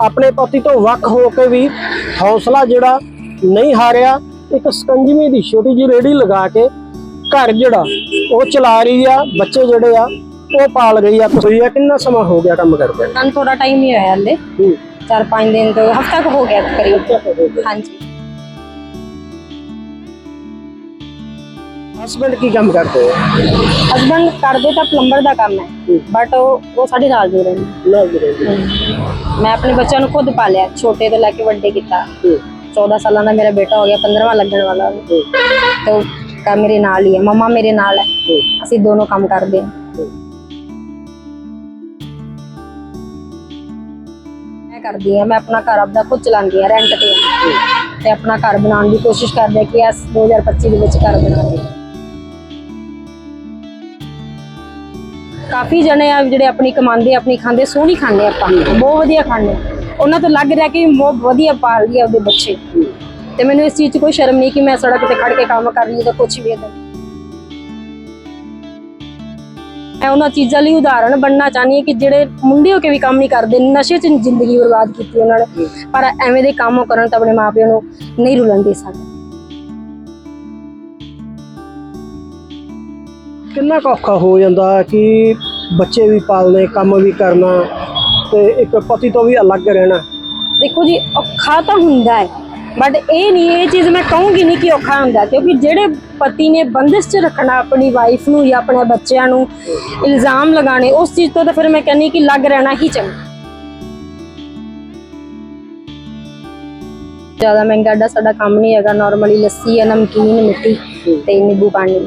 ਆਪਣੇ ਪਤੀ ਤੋਂ ਵੱਖ ਹੋ ਕੇ ਵੀ ਹੌਸਲਾ ਜਿਹੜਾ ਨਹੀਂ ਹਾਰਿਆ ਇੱਕ ਸਕੰਜਵੀ ਦੀ ਛੋਟੀ ਜਿਹੀ ਰੇੜੀ ਲਗਾ ਕੇ ਘਰ ਜਿਹੜਾ ਉਹ ਚਲਾ ਰਹੀ ਆ ਬੱਚੇ ਜਿਹੜੇ ਆ ਉਹ ਪਾਲ ਰਹੀ ਆ ਤੁਸੀਂ ਇਹ ਕਿੰਨਾ ਸਮਾਂ ਹੋ ਗਿਆ ਕੰਮ ਕਰਦੇ ਸਾਨੂੰ ਥੋੜਾ ਟਾਈਮ ਹੀ ਹੋਇਆ ਹਲੇ। ਹੂੰ। ਚਾਰ ਪੰਜ ਦਿਨ ਤੋਂ ਹਫਤਾ ਕੁ ਹੋ ਗਿਆ ਕਰੀਬ। ਹਾਂਜੀ। ਹਸਬੰਡ ਕੀ ਕੰਮ ਕਰਦੇ ਆ? ਹਸਬੰਡ ਕਰਦੇ ਤਾਂ ਪਲੰਬਰ ਦਾ ਕੰਮ ਹੈ ਬਟ ਉਹ ਉਹ ਸਾਡੇ ਨਾਲ ਰਹੇ ਨੇ ਨਾਲ ਦੇ ਰਹੇ ਮੈਂ ਆਪਣੇ ਬੱਚਿਆਂ ਨੂੰ ਖੁਦ ਪਾਲਿਆ ਛੋਟੇ ਤੋਂ ਲੈ ਕੇ ਵੱਡੇ ਕੀਤਾ। 14 ਸਾਲਾਂ ਦਾ ਮੇਰਾ ਬੇਟਾ ਹੋ ਗਿਆ 15ਵਾਂ ਲੱਗਣ ਵਾਲਾ। ਤੇ ਕਾ ਮੇਰੇ ਨਾਲ ਹੀ ਹੈ ਮਮਾ ਮੇਰੇ ਨਾਲ ਹੈ। ਅਸੀਂ ਦੋਨੋਂ ਕੰਮ ਕਰਦੇ ਹਾਂ। ਮੈਂ ਕਰਦੀ ਹਾਂ ਮੈਂ ਆਪਣਾ ਘਰ ਆਪਦਾ ਖੁਦ ਚਲਾਉਂਦੀ ਹਾਂ ਰੈਂਟ ਤੇ। ਹਾਂ। ਤੇ ਆਪਣਾ ਘਰ ਬਣਾਉਣ ਦੀ ਕੋਸ਼ਿਸ਼ ਕਰਦੇ ਹਾਂ ਕਿ ਇਸ 2025 ਦੇ ਵਿੱਚ ਘਰ ਬਣਾਵਾਂਗੇ ਕਾਫੀ ਜਣੇ ਆ ਜਿਹੜੇ ਆਪਣੀ ਕਮਾਉਂਦੇ ਆਪਣੀ ਖਾਂਦੇ, ਸੋਹਣੀ ਖਾਂਦੇ ਆਪਾਂ। ਬਹੁਤ ਵਧੀਆ ਖਾਂਦੇ। ਉਹਨਾਂ ਤੋਂ ਲੱਗ ਰਿਹਾ ਕਿ ਬਹੁਤ ਵਧੀਆ ਪਾਲ ਲਈ ਉਹਦੇ ਬੱਚੇ। ਤੇ ਮੈਨੂੰ ਇਸ ਚੀਜ਼ 'ਚ ਕੋਈ ਸ਼ਰਮ ਨਹੀਂ ਕਿ ਮੈਂ ਸੜਕ ਤੇ ਖੜ ਕੇ ਕੰਮ ਕਰ ਰਹੀ ਜਾਂ ਕੁਝ ਵੀ ਇਦਾਂ ਮੈਂ ਉਹਨਾਂ ਚੀਜ਼ਾਂ ਲਈ ਉਦਾਹਰਣ ਬਣਨਾ ਚਾਹਨੀ ਹਾਂ ਕਿ ਜਿਹੜੇ ਮੁੰਡੇ ਹੋ ਕੇ ਵੀ ਕੰਮ ਨਹੀਂ ਕਰਦੇ, ਨਸ਼ੇ 'ਚ ਜ਼ਿੰਦਗੀ ਬਰਬਾਦ ਕੀਤੀ ਉਹਨਾਂ ਨੇ। ਪਰ ਐਵੇਂ ਦੇ ਕੰਮ ਕਰਨ ਤਾਂ ਆਪਣੇ ਮਾਪਿਆਂ ਨੂੰ ਨਹੀਂ ਰੁਲਣ ਦੇ ਸਕਦੇ। ਕਿੰਨਾ ਔਖਾ ਹੋ ਜਾਂਦਾ ਕਿ ਬੱਚੇ ਵੀ ਪਾਲਨੇ ਕੰਮ ਵੀ ਕਰਨਾ ਤੇ ਇੱਕ ਪਤੀ ਤੋਂ ਵੀ ਅਲੱਗ ਰਹਿਣਾ? ਦੇਖੋ ਜੀ ਔਖਾ ਤਾਂ ਹੁੰਦਾ ਹੈ ਬਟ ਇਹ ਨਹੀਂ ਇਹ ਚੀਜ਼ ਮੈਂ ਕਹੂੰਗੀ ਨਹੀਂ ਕਿ ਔਖਾ ਹੁੰਦਾ ਕਿਉਂਕਿ ਜਿਹੜੇ ਪਤੀ ਨੇ ਬੰਦਿਸ਼ 'ਚ ਰੱਖਣਾ ਆਪਣੀ ਵਾਈਫ ਨੂੰ ਜਾਂ ਆਪਣੇ ਬੱਚਿਆਂ ਨੂੰ ਇਲਜ਼ਾਮ ਲਗਾਣੇ ਉਸ ਚੀਜ਼ ਤੋਂ ਤਾਂ ਫਿਰ ਮੈਂ ਕਹਿੰਨੀ ਕਿ ਲੱਗ ਰਹਿਣਾ ਹੀ ਚੰਗਾ। ਜ਼ਿਆਦਾ ਮਹਿੰਗਾ ਡਾ ਸਾਡਾ ਕੰਮ ਨਹੀਂ ਹੈਗਾ ਨਾਰਮਲੀ ਲੱਸੀ ਹੈ ਨਮਕੀਨ ਮਿੱਟੀ ਤੇ ਨਿੰਬੂ ਪਾਣੀ।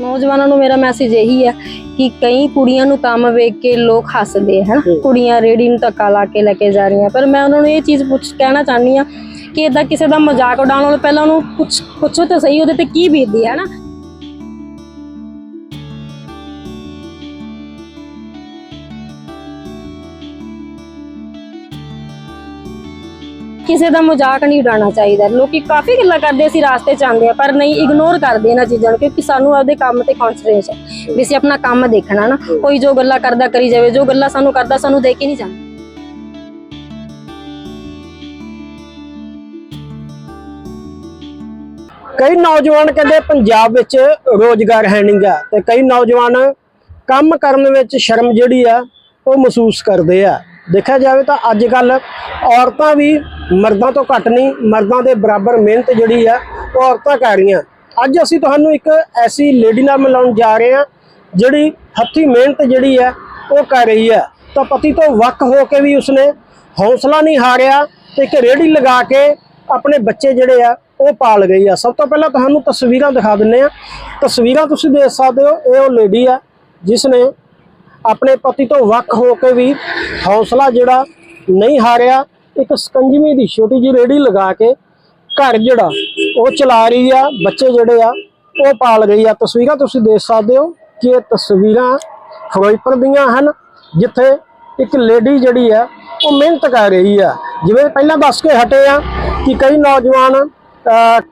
ਨੌਜਵਾਨਾਂ ਨੂੰ ਮੇਰਾ ਮੈਸੇਜ ਇਹੀ ਹੈ ਕਿ ਕਈ ਕੁੜੀਆਂ ਨੂੰ ਕੰਮ ਵੇਖ ਕੇ ਲੋਕ ਹੱਸਦੇ ਹਨ? ਕੁੜੀਆਂ ਰੇੜੀ ਨੂੰ ਧੱਕਾ ਲਾ ਕੇ ਲੈ ਕੇ ਜਾ ਰਹੀਆਂ। ਪਰ ਮੈਂ ਉਹਨਾਂ ਨੂੰ ਇਹ ਚੀਜ਼ ਪੁੱਛ ਕਹਿਣਾ ਚਾਹਨੀ ਆ ਕਿ ਇਦਾਂ ਕਿਸੇ ਦਾ ਮਜ਼ਾਕ ਉਡਾਉਣ ਨਾਲੋਂ ਪਹਿਲਾਂ ਉਹਨੂੰ ਪੁੱਛ ਪੁੱਛੋ ਤਾਂ ਸਹੀ ਉਹਦੇ ਤੇ ਕੀ ਬੀਤਦੀ ਹੈ ਨਾ ਕਿਸੇ ਦਾ ਮਜ਼ਾਕ ਨਹੀਂ ਉਡਾਉਣਾ ਚਾਹੀਦਾ। ਲੋਕੀ ਕਾਫੀ ਗੱਲਾਂ ਕਰਦੇ, ਅਸੀਂ ਰਾਸਤੇ ਚ ਆਉਂਦੇ ਆ ਪਰ ਨਹੀਂ ਇਗਨੋਰ ਕਰਦੇ ਇਹਨਾਂ ਚੀਜ਼ਾਂ ਨੂੰ ਕਿਉਂਕਿ ਸਾਨੂੰ ਆਪਦੇ ਕੰਮ ਤੇ ਕਨਸੈਂਟਰੇਟ ਹੈ। ਵੀ ਅਸੀਂ ਆਪਣਾ ਕੰਮ ਦੇਖਣਾ ਨਾ, ਕੋਈ ਜੋ ਗੱਲਾਂ ਕਰਦਾ ਕਰੀ ਜਾਵੇ, ਜੋ ਗੱਲਾਂ ਸਾਨੂੰ ਕਰਦਾ, ਸਾਨੂੰ ਦੇਖ ਕੇ ਨਹੀਂ ਜਾਂਦਾ। ਕਈ ਨੌਜਵਾਨ ਕਹਿੰਦੇ ਪੰਜਾਬ ਵਿੱਚ ਰੋਜ਼ਗਾਰ ਹੈ ਨਹੀਂਗਾ ਤੇ ਕਈ ਨੌਜਵਾਨ ਕੰਮ ਕਰਨ ਵਿੱਚ ਸ਼ਰਮ ਜਿਹੜੀ ਆ, ਉਹ ਮਹਿਸੂਸ ਕਰਦੇ ਆ। ਦੇਖਿਆ ਜਾਵੇ ਤਾਂ ਅੱਜ ਕੱਲ ਔਰਤਾਂ ਵੀ ਮਰਦਾਂ ਤੋਂ ਘੱਟ ਨਹੀਂ, ਮਰਦਾਂ ਦੇ ਬਰਾਬਰ ਮਿਹਨਤ ਜਿਹੜੀ ਆ, ਉਹ ਔਰਤਾਂ ਕਰ ਰਹੀਆਂ। ਅੱਜ ਅਸੀਂ ਤੁਹਾਨੂੰ ਇੱਕ ਐਸੀ ਲੇਡੀ ਨਾਲ ਮਿਲਾਉਣ ਜਾ ਰਹੇ ਹਾਂ, ਜਿਹੜੀ ਹੱਥੀ ਮਿਹਨਤ ਜਿਹੜੀ ਆ, ਉਹ ਕਰ ਰਹੀ ਆ। ਤਾਂ ਪਤੀ ਤੋਂ ਵੱਖ ਹੋ ਕੇ ਵੀ ਉਸਨੇ ਹੌਸਲਾ ਨਹੀਂ ਹਾਰਿਆ ਤੇ ਇੱਕ ਰੇੜੀ ਲਗਾ ਕੇ ਆਪਣੇ ਬੱਚੇ ਜਿਹੜੇ ਆ, ਉਹ ਪਾਲ ਗਈ ਆ। ਸਭ ਤੋਂ ਪਹਿਲਾਂ ਤੁਹਾਨੂੰ ਤਸਵੀਰਾਂ ਦਿਖਾ ਦਿੰਨੇ ਆ ਤਸਵੀਰਾਂ ਤੁਸੀਂ ਦੇਖ ਸਕਦੇ ਹੋ, ਇਹ ਉਹ ਲੇਡੀ ਆ, ਜਿਸ ਨੇ ਆਪਣੇ ਪਤੀ ਤੋਂ ਵੱਖ ਹੋ ਕੇ ਵੀ ਹੌਸਲਾ ਜਿਹੜਾ ਨਹੀਂ ਹਾਰਿਆ, ਇੱਕ ਸਕੰਜਵੀਂ ਦੀ ਛੋਟੀ ਜਿਹੀ ਰੇੜੀ ਲਗਾ ਕੇ ਘਰ ਜਿਹੜਾ ਉਹ ਚਲਾ ਰਹੀ ਆ, ਬੱਚੇ ਜਿਹੜੇ ਆ, ਉਹ ਪਾਲ ਰਹੀ ਆ। ਤਸਵੀਰਾਂ ਤੁਸੀਂ ਦੇਖ ਸਕਦੇ ਹੋ ਕਿ ਇਹ ਤਸਵੀਰਾਂ ਫਿਰੋਜ਼ਪੁਰ ਦੀਆਂ ਹਨ, ਜਿੱਥੇ ਇੱਕ ਲੇਡੀ ਜਿਹੜੀ ਆ, ਉਹ ਮਿਹਨਤ ਕਰ ਰਹੀ ਆ। ਜਿਵੇਂ ਪਹਿਲਾਂ ਦੱਸ ਕੇ ਹਟੇ ਆ ਕਿ ਕਈ ਨੌਜਵਾਨ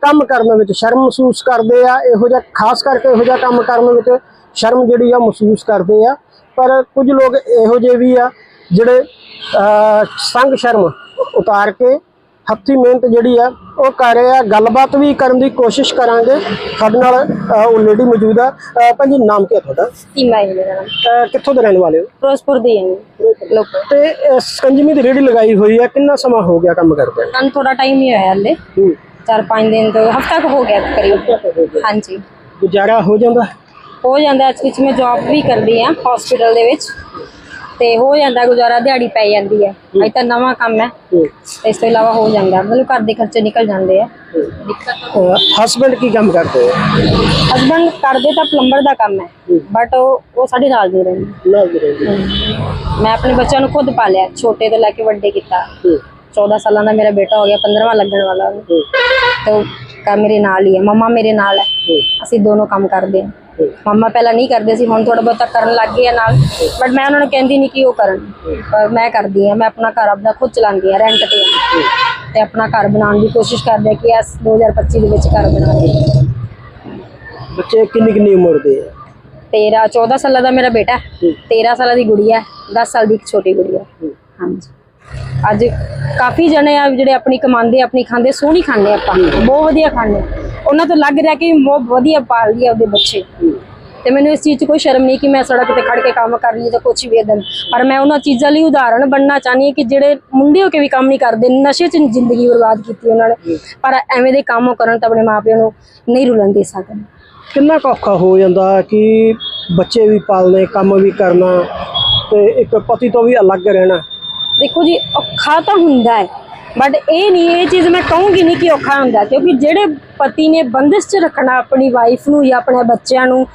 ਕੰਮ ਕਰਨ ਵਿੱਚ ਸ਼ਰਮ ਮਹਿਸੂਸ ਕਰਦੇ ਆ, ਇਹੋ ਜਿਹਾ, ਖਾਸ ਕਰਕੇ ਇਹੋ ਜਿਹਾ ਕੰਮ ਕਰਨ ਵਿੱਚ ਸ਼ਰਮ ਜਿਹੜੀ ਆ ਮਹਿਸੂਸ ਕਰਦੇ ਆ। ਪਰ ਕੁਝ ਲੋਕ ਇਹੋ ਜਿਹੇ ਵੀ ਆ ਜਿਹੜੇ ਸੰਗ ਸ਼ਰਮ ਉਤਾਰ ਕੇ ਹੱਥੀ ਮਿਹਨਤ ਜਿਹੜੀ ਆ ਉਹ ਕਰ ਰਹੇ ਆ। ਗੱਲਬਾਤ ਵੀ ਕਰਨ ਦੀ ਕੋਸ਼ਿਸ਼ ਕਰਾਂਗੇ। ਸਾਡੇ ਨਾਲ ਉਹ ਲੇਡੀ ਮੌਜੂਦ ਆ। ਅਹ, ਭੈਣ ਜੀ ਨਾਮ ਕੀ ਤੁਹਾਡਾ? ਸੀਮਾ ਹੈ ਮੇਰਾ ਨਾਮ। ਕਿੱਥੋਂ ਦੇ ਰਹਿਣ ਵਾਲੇ ਹੋ? ਫਿਰੋਜ਼ਪੁਰ ਦੀ ਹਾਂ ਲੋਕ ਤੇ ਅਹ, ਸਕੰਜਵੀ ਦੀ ਰੇੜੀ ਲਗਾਈ ਹੋਈ ਆ। ਕਿੰਨਾ ਸਮਾਂ ਹੋ ਗਿਆ ਕੰਮ ਕਰਦੇ ਸਾਨੂੰ ਥੋੜਾ ਟਾਈਮ ਹੀ ਹੋਇਆ ਹਲੇ। ਹੂੰ। ਚਾਰ ਪੰਜ ਦਿਨ ਤੋਂ ਹਫਤਾ ਕੁ ਹੋ ਗਿਆ ਕਰੀਬ। ਹਾਂਜੀ। ਗੁਜ਼ਾਰਾ ਹੋ ਜਾਂਦਾ? ਹੋ ਜਾਂਦਾ ਇਸ ਵਿੱਚ ਮੈਂ ਜੌਬ ਵੀ ਕਰਦੀ ਆ ਹਸਪੀਟਲ ਦੇ ਵਿੱਚ ਤੇ ਹੋ ਜਾਂਦਾ ਗੁਜ਼ਾਰਾ ਦਿਹਾੜੀ ਪੈ ਜਾਂਦੀ ਹੈ। ਅਜੇ ਤਾਂ ਨਵਾਂ ਕੰਮ ਹੈ। ਹੂੰ। ਇਸ ਤੋਂ ਇਲਾਵਾ ਹੋ ਜਾਂਦਾ ਮਤਲਬ ਘਰ ਦੇ ਖਰਚੇ ਨਿਕਲ ਜਾਂਦੇ ਆ। ਹਸਬੰਡ ਕੀ ਕੰਮ ਕਰਦੇ ਆ? ਹਸਬੰਡ ਕਰਦੇ ਤਾਂ ਪਲੰਬਰ ਦਾ ਕੰਮ ਹੈ ਬਟ ਉਹ ਉਹ ਸਾਡੇ ਨਾਲ ਦੇ ਰਹੇ ਨੇ ਨਾਲ ਦੇ ਰਹੇ ਮੈਂ ਆਪਣੇ ਬੱਚਿਆਂ ਨੂੰ ਖੁਦ ਪਾਲਿਆ ਛੋਟੇ ਤੋਂ ਲੈ ਕੇ ਵੱਡੇ ਕੀਤਾ। ਹੂੰ। 14 ਸਾਲਾਂ ਦਾ ਮੇਰਾ ਬੇਟਾ ਹੋ ਗਿਆ 15ਵਾਂ ਲੱਗਣ ਵਾਲਾ। ਉਹਨੂੰ। ਤੇ ਕਾ ਮੇਰੇ ਨਾਲ ਹੀ ਹੈ ਮਮਾ ਮੇਰੇ ਨਾਲ ਹੈ। ਅਸੀਂ ਦੋਨੋਂ ਕੰਮ ਕਰਦੇ ਹਾਂ। ਮਮਾ ਪਹਿਲਾਂ ਨਹੀਂ ਕਰਦੇ ਸੀ ਹੁਣ ਥੋੜਾ ਬਹੁਤਾ ਕਰਨ ਲੱਗ ਗਏ ਆ ਨਾਲ। ਬਟ ਮੈਂ ਉਹਨਾਂ ਨੂੰ ਕਹਿੰਦੀ ਨਹੀਂ ਕਿ ਉਹ ਕਰਨ। ਪਰ ਮੈਂ ਕਰਦੀ ਹਾਂ ਮੈਂ ਆਪਣਾ ਘਰ ਆਪਦਾ ਖੁਦ ਚਲਾਉਂਦੀ ਹਾਂ ਰੈਂਟ ਤੇ। ਤੇ ਆਪਣਾ ਘਰ ਬਣਾਉਣ ਦੀ ਕੋਸ਼ਿਸ਼ ਕਰਦੇ ਕਿ ਇਸ 2025 ਦੇ ਵਿੱਚ ਘਰ ਬਣਾਵਾਂਗੇ ਬੱਚੇ ਕਿੰਨੀ ਕਿੰਨੀ ਉਮਰ ਦੇ ਆ? 13 14 ਸਾਲਾਂ ਦਾ ਮੇਰਾ ਬੇਟਾ। ਹੈ। 13 ਸਾਲਾਂ ਦੀ ਗੁੜੀਆ ਹੈ 10 ਸਾਲ ਦੀ ਇੱਕ ਛੋਟੀ ਗੁੜੀਆ। ਹਾਂਜੀ। ਅੱਜ ਕਾਫੀ ਜਣੇ ਆ ਜਿਹੜੇ ਆਪਣੀ ਕਮਾਉਂਦੇ ਆਪਣੀ ਖਾਂਦੇ ਸੋਹਣੀ ਖਾਂਦੇ ਆਪਾਂ। ਬਹੁਤ ਵਧੀਆ ਖਾਂਦੇ। ਉਹਨਾਂ ਤੋਂ ਲੱਗ ਰਿਹਾ ਕਿ ਬਹੁਤ ਵਧੀਆ ਪਾਲ ਲਈ ਆਪਦੇ ਬੱਚੇ। ਤੇ ਮੈਨੂੰ ਇਸ ਚੀਜ਼ 'ਚ ਕੋਈ ਸ਼ਰਮ ਨਹੀਂ ਕਿ ਮੈਂ ਸੜਕ ਤੇ ਖੜ ਕੇ ਕੰਮ ਕਰ ਰਹੀ ਹਾਂ ਜਾਂ ਕੁਝ ਵੀ ਇਦਾਂ ਪਰ ਮੈਂ ਉਹਨਾਂ ਚੀਜ਼ਾਂ ਲਈ ਉਦਾਹਰਣ ਬਣਨਾ ਚਾਹਨੀ ਹਾਂ ਕਿ ਜਿਹੜੇ ਮੁੰਡੇ ਹੋ ਕੇ ਵੀ ਕੰਮ ਨਹੀਂ ਕਰਦੇ ਨਸ਼ੇ 'ਚ ਜ਼ਿੰਦਗੀ ਬਰਬਾਦ ਕੀਤੀ ਉਹਨਾਂ ਨੇ। ਪਰ ਐਵੇਂ ਦੇ ਕੰਮ ਕਰਨ ਤਾਂ ਆਪਣੇ ਮਾਪਿਆਂ ਨੂੰ ਨਹੀਂ ਰੁਲਣ ਦੇ ਸਕਦੇ ਕਿੰਨਾ ਔਖਾ ਹੋ ਜਾਂਦਾ ਕਿ ਬੱਚੇ ਵੀ ਪਾਲਣੇ ਕੰਮ ਵੀ ਕਰਨਾ ਤੇ ਇੱਕ ਪਤੀ ਤੋਂ ਵੀ ਅਲੱਗ ਰਹਿਣਾ? ਦੇਖੋ ਜੀ ਔਖਾ ਤਾਂ ਹੁੰਦਾ ਹੈ। ਬਟ ਇਹ ਨਹੀਂ ਇਹ ਚੀਜ਼ ਮੈਂ ਕਹੂੰਗੀ ਨਹੀਂ ਕਿ ਔਖਾ ਹੁੰਦਾ ਕਿਉਂਕਿ ਜਿਹੜੇ ਪਤੀ ਨੇ ਬੰਦਿਸ਼ 'ਚ ਰੱਖਣਾ ਆਪਣੀ ਵਾਈਫ ਨੂੰ ਜਾਂ ਆਪਣੇ ਬੱਚਿਆਂ ਨੂੰ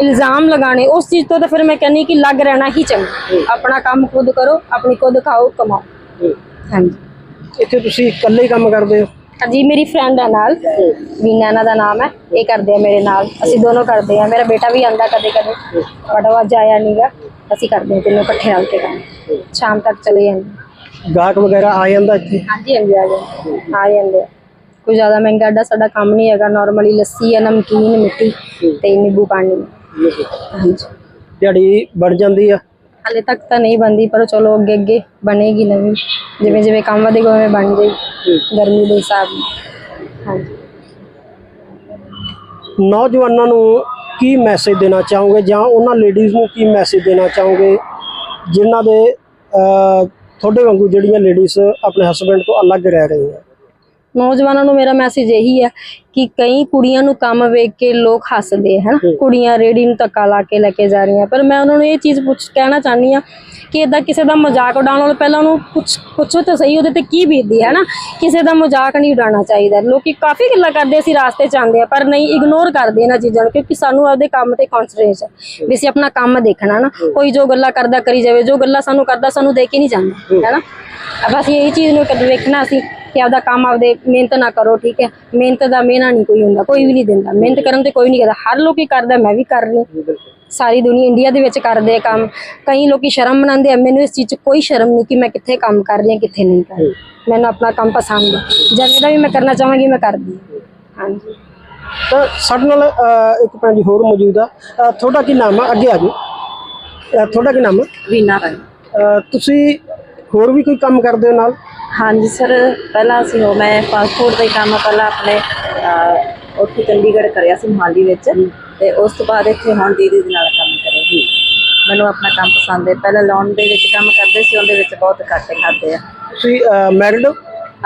ਇਲਜ਼ਾਮ ਲਗਾਣੇ ਉਸ ਚੀਜ਼ ਤੋਂ ਤਾਂ ਫਿਰ ਮੈਂ ਕਹਿੰਨੀ ਕਿ ਲੱਗ ਰਹਿਣਾ ਹੀ ਚੰਗਾ। ਆਪਣਾ ਕੰਮ ਖੁਦ ਕਰੋ ਆਪਣੀ ਖੁਦ ਖਾਓ ਕਮਾਓ। ਹਾਂਜੀ। ਇੱਥੇ ਤੁਸੀਂ ਇਕੱਲੇ ਹੀ ਕੰਮ ਕਰਦੇ ਹੋ? ਹਾਂਜੀ ਮੇਰੀ ਫਰੈਂਡ ਹੈ ਨਾਲ ਵੀਨਾ ਇਹਨਾਂ ਦਾ ਨਾਮ ਹੈ ਇਹ ਕਰਦੇ ਆ ਮੇਰੇ ਨਾਲ ਅਸੀਂ ਦੋਨੋਂ ਕਰਦੇ ਆ ਮੇਰਾ ਬੇਟਾ ਵੀ ਆਂਦਾ ਕਦੇ ਕਦੇ ਬਟ ਉਹ ਅੱਜ ਆਇਆ ਨਹੀਂਗਾ ਅਸੀਂ ਕਰਦੇ ਹਾਂ ਤਿੰਨੋਂ ਇਕੱਠੇ ਰਲ ਕੇ ਕੰਮ। ਸ਼ਾਮ ਤੱਕ ਚਲੇ ਜਾਂਦੇ ਗਾਹਕ ਵਗੈਰਾ ਆ ਜਾਂਦਾ ਇੱਥੇ? ਹਾਂਜੀ ਹਾਂਜੀ ਆ ਜਾਂਦੇ। ਆ ਜਾਂਦੇ ਆ। ਕੋਈ ਜ਼ਿਆਦਾ ਮਹਿੰਗਾ ਅੱਡਾ ਸਾਡਾ ਕੰਮ ਨਹੀਂ ਹੈਗਾ। ਨਾਰਮਲੀ ਲੱਸੀ ਹੈ ਨਮਕੀਨ ਮਿੱਟੀ ਤੇ ਨਿੰਬੂ ਪਾਣੀ। ਹਾਂਜੀ। ਦਿਹਾੜੀ ਬਣ ਜਾਂਦੀ ਆ? ਹਾਲੇ ਤੱਕ ਤਾਂ ਨਹੀਂ ਬੰਦੀ ਪਰ ਚਲੋ ਅੱਗੇ ਅੱਗੇ ਬਣੇਗੀ ਨਵੀਂ। ਜਿਵੇਂ ਜਿਵੇਂ ਕੰਮ ਵਧੇਗਾ ਉਵੇਂ ਬਣ ਜਾਏਗੀ। ਗਰਮੀ ਦੇ ਹਿਸਾਬ ਨਾਲ। ਹਾਂਜੀ। ਨੌਜਵਾਨਾਂ ਨੂੰ ਕੀ ਮੈਸੇਜ ਦੇਣਾ ਚਾਹੋਗੇ? ਜਾਂ ਉਹਨਾਂ ਲੇਡੀਜ਼ ਨੂੰ ਕੀ ਮੈਸੇਜ ਦੇਣਾ ਚਾਹੋਗੇ? ਜਿਨ੍ਹਾਂ ਦੇ ਅਹ, ਤੁਹਾਡੇ ਵਾਂਗੂ ਜਿਹੜੀਆਂ ਲੇਡੀਜ਼ ਆਪਣੇ ਹਸਬੰਡ ਤੋਂ ਅਲੱਗ ਰਹਿ ਰਹੀਆਂ। ਨੌਜਵਾਨਾਂ ਨੂੰ ਮੇਰਾ ਮੈਸੇਜ ਇਹੀ ਹੈ ਕਿ ਕਈ ਕੁੜੀਆਂ ਨੂੰ ਕੰਮ ਵੇਖ ਕੇ ਲੋਕ ਹੱਸਦੇ ਹਨ? ਕੁੜੀਆਂ ਰੇੜੀ ਨੂੰ ਧੱਕਾ ਲਾ ਕੇ ਲੈ ਕੇ ਜਾ ਰਹੀਆਂ। ਪਰ ਮੈਂ ਉਹਨਾਂ ਨੂੰ ਇਹ ਚੀਜ਼ ਪੁੱਛ ਕਹਿਣਾ ਚਾਹਨੀ ਆ ਕਿ ਇਦਾਂ ਕਿਸੇ ਦਾ ਮਜ਼ਾਕ ਉਡਾਉਣ ਨਾਲੋਂ ਪਹਿਲਾਂ ਉਹਨੂੰ ਪੁੱਛ ਪੁੱਛੋ ਤਾਂ ਸਹੀ ਉਹਦੇ ਤੇ ਕੀ ਬੀਤਦੀ ਹੈ ਨਾ ਕਿਸੇ ਦਾ ਮਜ਼ਾਕ ਨਹੀਂ ਉਡਾਉਣਾ ਚਾਹੀਦਾ। ਲੋਕੀ ਕਾਫੀ ਗੱਲਾਂ ਕਰਦੇ ਅਸੀਂ ਰਾਸਤੇ ਚ ਆਉਂਦੇ ਆ ਪਰ ਨਹੀਂ ਇਗਨੋਰ ਕਰਦੇ ਇਹਨਾਂ ਚੀਜ਼ਾਂ ਨੂੰ ਕਿਉਂਕਿ ਸਾਨੂੰ ਆਪਦੇ ਕੰਮ ਤੇ ਕਨਸੈਂਟਰੇਟ ਹੈ ਵੀ ਅਸੀਂ ਆਪਣਾ ਕੰਮ ਦੇਖਣਾ ਨਾ ਕੋਈ ਜੋ ਗੱਲਾਂ ਕਰਦਾ ਕਰੀ ਜਾਵੇ ਜੋ ਗੱਲਾਂ ਸਾਨੂੰ ਕਰਦਾ ਸਾਨੂੰ ਦੇ ਕੇ ਨਹੀਂ ਜਾਂਦਾ ਹੈ। ਨਾ ਅਬ ਅਸੀਂ ਇਹ ਚੀਜ਼ ਨੂੰ ਕਦੇ ਵੇਖਣਾ ਸੀ ਕਿ ਆਪਦਾ ਕੰਮ ਆਪਦੇ ਮਿਹਨਤ ਨਾ ਕਰੋ ਠੀਕ ਹੈ? ਮਿਹਨਤ ਦਾ ਮਿਹਨਾ ਨਹੀਂ ਕੋਈ ਹੁੰਦਾ ਕੋਈ ਵੀ ਨਹੀਂ ਦਿੰਦਾ। ਮਿਹਨਤ ਕਰਨ ਤੇ ਕੋਈ ਨਹੀਂ ਕਰਦਾ ਹਰ ਲੋਕੀ ਕਰਦਾ ਮੈਂ ਵੀ ਕਰ ਰਹੀ ਹਾਂ। ਸਾਰੀ ਦੁਨੀਆ ਇੰਡੀਆ ਦੇ ਵਿੱਚ ਕਰਦੇ ਆ ਕੰਮ। ਕਈ ਲੋਕੀ ਸ਼ਰਮ ਮਨਾਉਂਦੇ ਆ ਮੈਨੂੰ ਇਸ ਚੀਜ਼ 'ਚ ਕੋਈ ਸ਼ਰਮ ਨਹੀਂ ਕਿ ਮੈਂ ਕਿੱਥੇ ਕੰਮ ਕਰ ਰਹੀ ਹਾਂ ਕਿੱਥੇ ਨਹੀਂ ਕਰ ਰਹੀ। ਮੈਨੂੰ ਆਪਣਾ ਕੰਮ ਪਸੰਦ ਹੈ ਜਿਵੇਂ ਦਾ ਵੀ ਮੈਂ ਕਰਨਾ ਚਾਹਾਂਗੀ ਮੈਂ ਕਰਦੀ ਹਾਂ। ਹਾਂਜੀ। ਤਾਂ ਸਾਡੇ ਨਾਲ ਇੱਕ ਭੈਣ ਜੀ ਹੋਰ ਮੌਜੂਦ ਆ। ਤੁਹਾਡਾ ਕੀ ਨਾਮ ਆ? ਅੱਗੇ ਆ ਜਾਓ। ਅਹ, ਤੁਹਾਡਾ ਕੀ ਨਾਮ ਆ? ਵੀਨਾ ਰਾਣੀ। ਤੁਸੀਂ ਹੋਰ ਵੀ ਕੋਈ ਕੰਮ ਕਰਦੇ ਹੋ ਨਾਲ? ਹਾਂਜੀ ਸਰ ਪਹਿਲਾਂ ਅਸੀਂ ਉਹ ਮੈਂ ਪਾਸਪੋਰਟ ਦਾ ਹੀ ਕੰਮ ਪਹਿਲਾਂ ਆਪਣੇ ਅਹ, ਉੱਥੇ ਚੰਡੀਗੜ੍ਹ ਕਰਿਆ ਸੀ ਮੋਹਾਲੀ ਵਿੱਚ ਤੇ ਉਸ ਤੋਂ ਬਾਅਦ ਇੱਥੇ ਹੁਣ ਦੀਦੀ ਦੇ ਨਾਲ ਕੰਮ ਕਰਿਆ ਸੀ। ਮੈਨੂੰ ਆਪਣਾ ਕੰਮ ਪਸੰਦ ਹੈ। ਪਹਿਲਾਂ ਲੋਨ ਦੇ ਵਿੱਚ ਕੰਮ ਕਰਦੇ ਸੀ ਉਹਦੇ ਵਿੱਚ ਬਹੁਤ ਘਾਟੇ ਖਾਦੇ ਆ। ਤੁਸੀਂ ਮੈਰਿਡ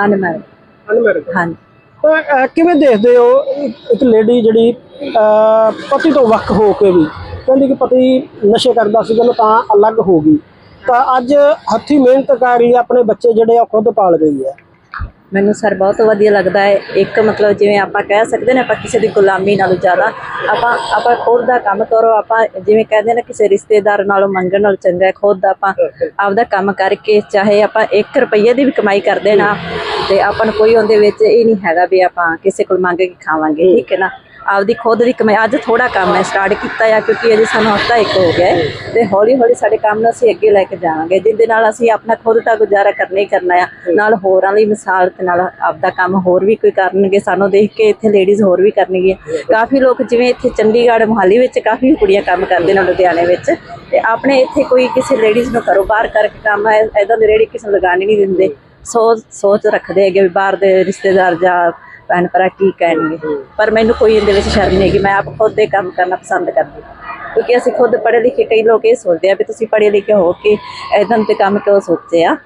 ਅਨਮੈਰਿਡ ਅਨਮੈਰਿਡ ਹਾਂਜੀ। ਤਾਂ ਅਹ, ਕਿਵੇਂ ਦੇਖਦੇ ਹੋ ਇੱਕ- ਇੱਕ ਲੇਡੀ ਜਿਹੜੀ ਅਹ, ਪਤੀ ਤੋਂ ਵੱਖ ਹੋ ਕੇ ਵੀ? ਕਹਿੰਦੀ ਕਿ ਪਤੀ ਨਸ਼ੇ ਕਰਦਾ ਸੀ ਚਲੋ ਤਾਂ ਅਲੱਗ ਹੋ ਗਈ। ਤਾਂ ਅੱਜ ਹੱਥੀ ਮਿਹਨਤ ਕਰ ਰਹੀ ਆਪਣੇ ਬੱਚੇ ਜਿਹੜੇ ਆ ਖੁਦ ਪਾਲ ਗਈ ਹੈ। ਮੈਨੂੰ ਸਰ ਬਹੁਤ ਵਧੀਆ ਲੱਗਦਾ ਹੈ। ਇੱਕ ਮਤਲਬ ਜਿਵੇਂ ਆਪਾਂ ਕਹਿ ਸਕਦੇ ਨੇ, ਆਪਾਂ ਕਿਸੇ ਦੀ ਗੁਲਾਮੀ ਨਾਲੋਂ ਜ਼ਿਆਦਾ, ਆਪਾਂ ਆਪਾਂ ਖੁਦ ਦਾ ਕੰਮ ਕਰੋ, ਆਪਾਂ ਜਿਵੇਂ ਕਹਿੰਦੇ ਨੇ ਕਿਸੇ ਰਿਸ਼ਤੇਦਾਰ ਨਾਲੋਂ ਮੰਗਣ ਨਾਲੋਂ ਚੰਗਾ ਹੈ, ਖੁਦ ਆਪਾਂ ਆਪਦਾ ਕੰਮ ਕਰਕੇ, ਚਾਹੇ ਆਪਾਂ 1 ਰੁਪਈਏ ਦੀ ਵੀ ਕਮਾਈ ਕਰਦੇ ਨਾ, ਤੇ ਆਪਾਂ ਨੂੰ ਕੋਈ ਉਹਦੇ ਵਿੱਚ ਇਹ ਨਹੀਂ ਹੈਗਾ ਵੀ ਆਪਾਂ ਕਿਸੇ ਕੋਲ ਮੰਗ ਕੇ ਖਾਵਾਂਗੇ, ਠੀਕ ਹੈ ਨਾ? ਆਪਦੀ ਖੁਦ ਦੀ ਕਮਾਈ ਅੱਜ ਥੋੜਾ ਕੰਮ ਹੈ ਸਟਾਰਟ ਕੀਤਾ ਆ, ਕਿਉਂਕਿ ਅਜੇ ਸਾਨੂੰ ਹਫਤਾ ਇੱਕ ਹੋ ਗਿਆ ਹੈ ਤੇ ਹੌਲੀ ਹੌਲੀ ਸਾਡੇ ਕੰਮ ਨੂੰ ਅਸੀਂ ਅੱਗੇ ਲੈ ਕੇ ਜਾਵਾਂਗੇ, ਜਿਹਦੇ ਨਾਲ ਅਸੀਂ ਆਪਣਾ ਖੁਦ ਦਾ ਗੁਜ਼ਾਰਾ ਕਰਨਾ ਹੀ ਕਰਨਾ ਆ, ਨਾਲ ਹੋਰਾਂ ਲਈ ਮਿਸਾਲ ਤੇ ਨਾਲ ਆਪਦਾ ਕੰਮ ਹੋਰ ਵੀ ਕੋਈ ਕਰਨਗੇ, ਸਾਨੂੰ ਦੇਖ ਕੇ ਇੱਥੇ ਲੇਡੀਜ਼ ਹੋਰ ਵੀ ਕਰਨਗੀਆਂ। ਕਾਫੀ ਲੋਕ ਜਿਵੇਂ ਇੱਥੇ ਚੰਡੀਗੜ੍ਹ ਮੁਹਾਲੀ ਵਿੱਚ ਕਾਫੀ ਕੁੜੀਆਂ ਕੰਮ ਕਰਦੇ ਨੇ ਲੁਧਿਆਣੇ ਵਿੱਚ, ਤੇ ਆਪਣੇ ਇੱਥੇ ਕੋਈ ਕਿਸੇ ਲੇਡੀਜ਼ ਨੂੰ ਕਰੋ ਬਾਹਰ ਕਰਕੇ ਕੰਮ ਹੈ ਐਦਾਂ ਦੇ ਰੇੜੀ ਕਿਸੇ ਨੂੰ ਲਗਾਣੀ ਨਹੀਂ ਦਿੰਦੇ। ਸੋਚ ਸੋਚ ਰੱਖਦੇ ਹੈਗੇ ਵੀ ਬਾਹਰ ਦੇ ਰਿਸ਼ਤੇਦਾਰ ਜਾਂ ਭੈਣ ਭਰਾ ਕੀ ਕਹਿਣਗੇ। ਪਰ ਮੈਨੂੰ ਕੋਈ ਇਹਦੇ ਵਿੱਚ ਸ਼ਰਮ ਨਹੀਂ ਹੈਗੀ। ਮੈਂ ਆਪ ਖੁਦ ਦੇ ਕੰਮ ਕਰਨਾ ਪਸੰਦ ਕਰਦੀ। ਕਿਉਂਕਿ ਅਸੀਂ ਖੁਦ ਪੜ੍ਹੇ ਲਿਖੇ ਕਈ ਲੋਕ ਇਹ ਸੋਚਦੇ ਆ ਵੀ ਤੁਸੀਂ ਪੜ੍ਹੇ ਲਿਖੇ ਹੋ ਕੇ ਇਦਾਂ ਤੇ ਕੰਮ ਕਿਉਂ ਸੋਚੇ ਆ?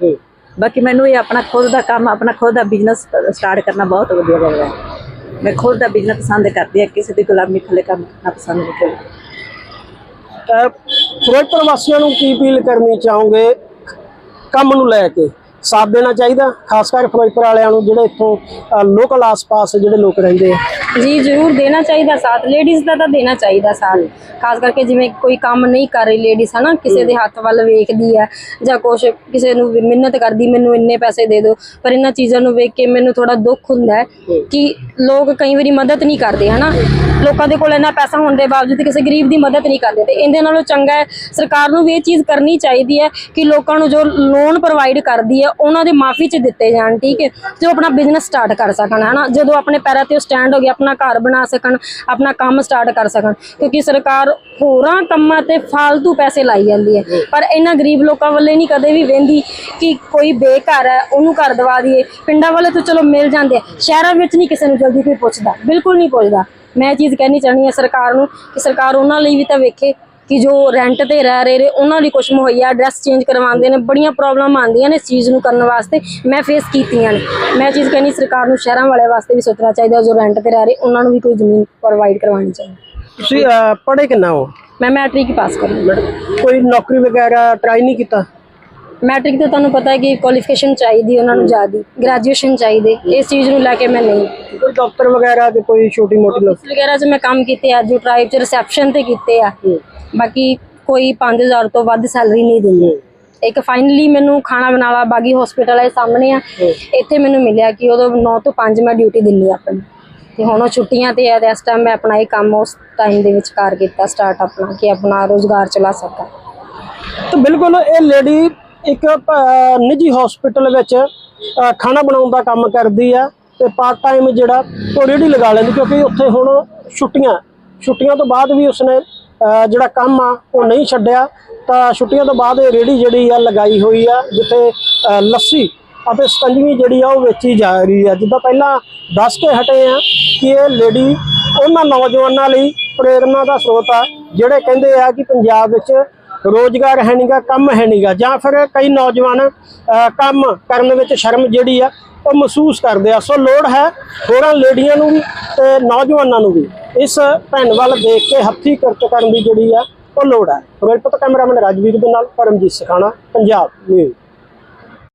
ਬਾਕੀ ਮੈਨੂੰ ਇਹ ਆਪਣਾ ਖੁਦ ਦਾ ਕੰਮ ਆਪਣਾ ਖੁਦ ਦਾ ਬਿਜ਼ਨਸ ਸਟਾਰਟ ਕਰਨਾ ਬਹੁਤ ਵਧੀਆ ਲੱਗਦਾ ਮੈਂ ਖੁਦ ਦਾ ਬਿਜ਼ਨਸ ਪਸੰਦ ਕਰਦੀ ਹਾਂ ਕਿਸੇ ਦੀ ਗੁਲਾਮੀ ਥੱਲੇ ਕੰਮ ਕਰਨਾ ਪਸੰਦ ਨਹੀਂ ਕਰਦੀ। ਫਿਰੋਜ਼ਪੁਰ ਵਾਸੀਆਂ ਨੂੰ ਕੀ ਅਪੀਲ ਕਰਨੀ ਚਾਹੋਗੇ? ਕੰਮ ਨੂੰ ਲੈ ਕੇ। ਸਾਥ ਦੇਣਾ ਚਾਹੀਦਾ, ਖਾਸ ਕਰ ਫਿਰੋਜ਼ਪੁਰ ਵਾਲਿਆਂ ਨੂੰ ਜਿਹੜੇ ਇੱਥੋਂ ਲੋਕਲ ਆਸ-ਪਾਸ ਜਿਹੜੇ ਲੋਕ ਰਹਿੰਦੇ ਆ। ਜੀ ਜ਼ਰੂਰ ਦੇਣਾ ਚਾਹੀਦਾ ਸਾਥ। ਲੇਡੀਜ਼ ਦਾ ਤਾਂ ਦੇਣਾ ਚਾਹੀਦਾ ਸਾਥ। ਖਾਸ ਕਰਕੇ ਜਿਵੇਂ ਕੋਈ ਕੰਮ ਨਹੀਂ ਕਰ ਰਹੀ ਲੇਡੀਜ਼ ਹਨਾ? ਕਿਸੇ ਦੇ ਹੱਥ ਵੱਲ ਵੇਖਦੀ ਹੈ ਜਾਂ ਕੁਛ ਕਿਸੇ ਨੂੰ ਵੀ ਮਿਹਨਤ ਕਰਦੀ ਮੈਨੂੰ ਇੰਨੇ ਪੈਸੇ ਦੇ ਦਿਓ। ਪਰ ਇਹਨਾਂ ਚੀਜ਼ਾਂ ਨੂੰ ਵੇਖ ਕੇ ਮੈਨੂੰ ਥੋੜਾ ਦੁੱਖ ਹੁੰਦਾ ਹੈ ਕਿ ਲੋਕ ਕਈ ਵਾਰੀ ਮਦਦ ਨਹੀਂ ਕਰਦੇ ਹਨਾ? ਲੋਕਾਂ ਦੇ ਕੋਲ ਇੰਨਾ ਪੈਸਾ ਹੋਣ ਦੇ ਬਾਵਜੂਦ ਕਿਸੇ ਗਰੀਬ ਦੀ ਮਦਦ ਨਹੀਂ ਕਰਦੇ। ਤੇ ਇਹਦੇ ਨਾਲੋਂ ਚੰਗਾ ਹੈ ਸਰਕਾਰ ਨੂੰ ਵੀ ਇਹ ਚੀਜ਼ ਕਰਨੀ ਚਾਹੀਦੀ ਹੈ ਕਿ ਲੋਕਾਂ ਨੂੰ ਜੋ ਲੋਨ ਪ੍ਰੋਵਾਈਡ ਕਰਦੀ ਹੈ ਉਹਨਾਂ ਦੇ ਮਾਫੀ ਚ ਦਿੱਤੇ ਜਾਣ ਠੀਕ ਹੈ? ਜੋ ਆਪਣਾ ਬਿਜ਼ਨਸ ਸਟਾਰਟ ਕਰ ਸਕਣ ਹਨਾ? ਜਦੋਂ ਆਪਣੇ ਪੈਰਾਂ ਤੇ ਸਟੈਂਡ ਹੋ ਗਏ ਆਪਣਾ ਘਰ ਬਣਾ ਸਕਣ ਆਪਣਾ ਕੰਮ ਸਟਾਰਟ ਕਰ ਸਕਣ। ਕਿਉਂਕਿ ਸਰਕਾਰ ਹੋਰਾਂ ਕੰਮਾਂ ਤੇ ਫालतू ਪੈਸੇ ਲਾਈ ਜਾਂਦੀ ਹੈ। ਪਰ ਇਹਨਾਂ ਗਰੀਬ ਲੋਕਾਂ ਵੱਲੇ ਨਹੀਂ ਕਦੇ ਵੀ ਵੇਂਦੀ ਕਿ ਕੋਈ ਬੇਘਰ ਹੈ ਉਹਨੂੰ ਘਰ ਦਵਾ ਦਈਏ। ਪਿੰਡਾਂ ਵਾਲੇ ਤਾਂ ਚਲੋ ਮਿਲ ਜਾਂਦੇ ਆ। ਸ਼ਹਿਰਾਂ ਵਿੱਚ ਨਹੀਂ ਕਿਸੇ ਨੂੰ ਜਲਦੀ ਕੋਈ ਪੁੱਛਦਾ। ਬਿਲਕੁਲ ਨਹੀਂ ਪੁੱਛਦਾ। ਮੈਂ ਇਹ ਚੀਜ਼ ਕਹਿਣੀ ਚਾਹਣੀ ਹੈ ਸਰਕਾਰ ਨੂੰ ਕਿ ਸਰਕਾਰ ਉਹਨਾਂ ਲਈ ਵੀ ਤਾਂ ਵੇਖੇ। ਕਿ ਜੋ ਰੈਂਟ ਤੇ ਰਹਿ ਰਹੇ ਨੇ ਉਹਨਾਂ ਲਈ ਕੁਝ ਮੁਹੱਈਆ ਐਡਰੈਸ ਚੇਂਜ ਕਰਵਾਉਂਦੇ ਨੇ ਬੜੀਆਂ ਪ੍ਰੋਬਲਮ ਆਉਂਦੀਆਂ ਨੇ ਇਸ ਚੀਜ਼ ਨੂੰ ਕਰਨ ਵਾਸਤੇ। ਮੈਂ ਫੇਸ ਕੀਤੀਆਂ ਨੇ। ਮੈਂ ਚੀਜ਼ ਕਹਿੰਦੀ ਸਰਕਾਰ ਨੂੰ ਸ਼ਹਿਰਾਂ ਵਾਲੇ ਵਾਸਤੇ ਵੀ ਸੋਚਣਾ ਚਾਹੀਦਾ ਜੋ ਰੈਂਟ ਤੇ ਰਹਿ ਰਹੇ ਉਹਨਾਂ ਨੂੰ ਵੀ ਕੋਈ ਜ਼ਮੀਨ ਪ੍ਰੋਵਾਈਡ ਕਰਵਾਉਣੀ ਚਾਹੀਦੀ। ਤੁਸੀਂ ਪੜ੍ਹੇ ਕਿੰਨਾ ਹੋ? ਮੈਂ ਮੈਟ੍ਰਿਕ ਹੀ ਪਾਸ ਕਰੀ। ਕੋਈ ਨੌਕਰੀ ਵਗੈਰਾ ਟਰਾਈ ਨਹੀਂ ਕੀਤਾ? ਮੈਟ੍ਰਿਕ ਤੇ ਤੁਹਾਨੂੰ ਪਤਾ ਹੈ ਕਿ ਕੁਆਲੀਫਿਕੇਸ਼ਨ ਚਾਹੀਦੀ ਉਹਨਾਂ ਨੂੰ ਜ਼ਿਆਦੀ ਗ੍ਰੈਜੂਏਸ਼ਨ ਚਾਹੀਦੇ ਇਸ ਚੀਜ਼ ਨੂੰ ਲੈ ਕੇ ਮੈਂ ਨਹੀਂ। ਕੋਈ ਡਾਕਟਰ ਵਗੈਰਾ ਤੇ ਕੋਈ ਛੋਟੀ ਮੋਟੀ ਲੋਕ ਵਗੈਰਾ 'ਚ ਮੈਂ ਕੰਮ ਕੀਤੇ ਆ ਜੋ ਟ੍ਰਾਈਬ 'ਚ ਰਿਸੈਪਸ਼ਨ ਤੇ ਕੀਤੇ ਆ। ਬਾਕੀ ਕੋਈ 5000 ਤੋਂ ਵੱਧ ਸੈਲਰੀ ਨਹੀਂ ਦਿੰਦੇ। ਇੱਕ ਫਾਈਨਲੀ ਮੈਨੂੰ ਖਾਣਾ ਬਣਾਵਾ ਬਾਗੀ ਹਸਪੀਟਲ ਹੈ ਸਾਹਮਣੇ ਆ। ਇੱਥੇ ਮੈਨੂੰ ਮਿਲਿਆ ਕਿ ਉਦੋਂ 9 ਤੋਂ 5 ਮੈਂ ਡਿਊਟੀ ਦਿੰਨੀ ਆਪਣੀ। ਤੇ ਹੁਣ ਉਹ ਛੁੱਟੀਆਂ ਤੇ ਆ ਤੇ ਇਸ ਟਾਈਮ ਮੈਂ ਆਪਣਾ ਇਹ ਕੰਮ ਉਸ ਟਾਈਮ ਦੇ ਵਿੱਚ ਕਾਰ ਕੀਤਾ ਸਟਾਰਟ ਆਪਣਾ ਕਿ ਆਪਣਾ ਰੋਜ਼ਗਾਰ ਚਲਾ ਸਕਾਂ। ਤਾਂ ਬਿਲਕੁਲ ਇਹ ਲੇਡੀ ਇੱਕ ਨਿੱਜੀ ਹਸਪੀਟਲ ਵਿੱਚ ਖਾਣਾ ਬਣਾਉਣ ਦਾ ਕੰਮ ਕਰਦੀ ਆ ਤੇ ਪਾਰਟ ਟਾਈਮ ਜਿਹੜਾ ਉਹ ਰੇੜੀ ਲਗਾ ਲੈਂਦੀ ਕਿਉਂਕਿ ਉੱਥੇ ਹੁਣ ਛੁੱਟੀਆਂ ਛੁੱਟੀਆਂ ਤੋਂ ਬਾਅਦ ਵੀ ਉਸਨੇ ਜਿਹੜਾ ਕੰਮ ਆ ਉਹ ਨਹੀਂ ਛੱਡਿਆ। ਤਾਂ ਛੁੱਟੀਆਂ ਤੋਂ ਬਾਅਦ ਇਹ ਰੇੜੀ ਜਿਹੜੀ ਆ ਲਗਾਈ ਹੋਈ ਆ, ਜਿੱਥੇ ਲੱਸੀ ਅਤੇ ਸਕੰਜਵੀ ਜਿਹੜੀ ਆ ਉਹ ਵੇਚੀ ਜਾ ਰਹੀ ਆ। ਜਿੱਦਾਂ ਪਹਿਲਾਂ ਦੱਸ ਕੇ ਹਟੇ ਆ ਕਿ ਇਹ ਲੇਡੀ ਉਹਨਾਂ ਨੌਜਵਾਨਾਂ ਲਈ ਪ੍ਰੇਰਨਾ ਦਾ ਸਰੋਤ ਆ, ਜਿਹੜੇ ਕਹਿੰਦੇ ਆ ਕਿ ਪੰਜਾਬ ਵਿੱਚ ਰੋਜ਼ਗਾਰ ਹੈ ਨਹੀਂਗਾ ਕੰਮ ਹੈ ਨਹੀਂਗਾ ਜਾਂ ਫਿਰ ਕਈ ਨੌਜਵਾਨ ਕੰਮ ਕਰਨ ਵਿੱਚ ਸ਼ਰਮ ਜਿਹੜੀ ਆ, ਉਹ ਮਹਿਸੂਸ ਕਰਦੇ ਆ। ਸੋ ਲੋੜ ਹੈ ਹੋਰਾਂ ਲੇਡੀਆਂ ਨੂੰ ਵੀ ਤੇ ਨੌਜਵਾਨਾਂ ਨੂੰ ਵੀ। ਇਸ ਭੈਣ ਵੱਲ ਦੇਖ ਕੇ ਹੱਥੀ ਕਿਰਤ ਕਰਨ ਦੀ ਜਿਹੜੀ ਆ, ਉਹ ਲੋੜ ਹੈ। ਫਿਰੋਜ਼ਪੁਰ ਕੈਮਰਾਮੈਨ ਰਾਜਵੀਰ ਦੇ ਨਾਲ ਪਰਮਜੀਤ ਸਖਾਣਾ, ਪੰਜਾਬ ਨਿਊਜ਼